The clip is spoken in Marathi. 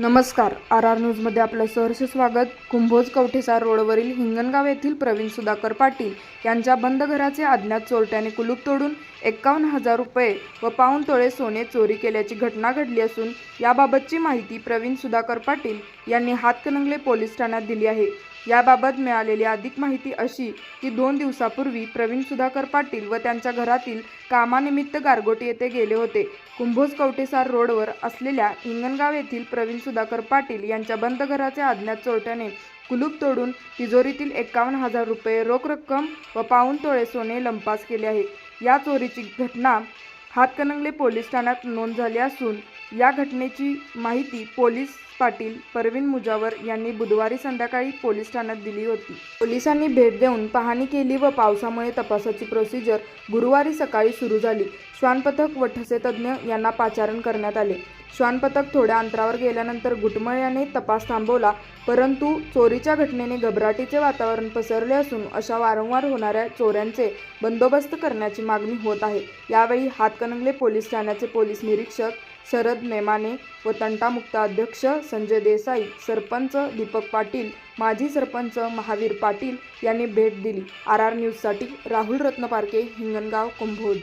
नमस्कार. आर आर न्यूजमध्ये आपलं सहर्ष स्वागत. कुंभोज कवठेसार रोडवरील हिंगणगाव येथील प्रवीण सुधाकर पाटील यांच्या बंद घराचे अज्ञात चोरट्याने कुलूप तोडून एक्कावन्न हजार रुपये व पाऊण तोळे सोने चोरी केल्याची घटना घडली असून याबाबतची माहिती प्रवीण सुधाकर पाटील यांनी हातकणंगले पोलीस ठाण्यात दिली आहे. याबाबत मिळालेली अधिक माहिती अशी की दोन दिवसापूर्वी प्रवीण सुधाकर पाटील व त्यांच्या घरातील कामानिमित्त गारगोटी येथे गेले होते. कुंभोज कवटेसार रोडवर असलेल्या हिंगणगाव येथील प्रवीण सुधाकर पाटील यांच्या बंद घराच्या अज्ञात चोरट्याने कुलूप तोडून तिजोरीतील एकावन्न हजार रुपये रोख रक्कम व पाऊण तोळे सोने लंपास केले आहे. या चोरीची घटना हातकणंगले पोलीस ठाण्यात नोंद झाली असून या घटनेची माहिती पोलीस पाटील परवीन मुजावर यांनी बुधवारी संध्याकाळी पोलीस ठाण्यात दिली होती. पोलिसांनी भेट देऊन पाहणी केली व पावसामुळे तपासाची प्रोसिजर गुरुवारी सकाळी सुरू झाली. श्वानपथक व ठसे तज्ज्ञ यांना पाचारण करण्यात आले. श्वानपथक थोड्या अंतरावर गेल्यानंतर घुटमळ्याने तपास थांबवला परंतु चोरीच्या घटनेने घबराटीचे वातावरण पसरले असून अशा वारंवार होणाऱ्या चोऱ्यांचे बंदोबस्त करण्याची मागणी होत आहे. यावेळी हातकणंगले पोलीस ठाण्याचे पोलीस निरीक्षक शरद नेमाने व तंटामुक्त अध्यक्ष संजय देसाई सरपंच दीपक पाटील माजी सरपंच महावीर पाटील यांनी भेट दिली. आर आर न्यूजसाठी राहुल रत्नपारके हिंगणगाव कुंभोज.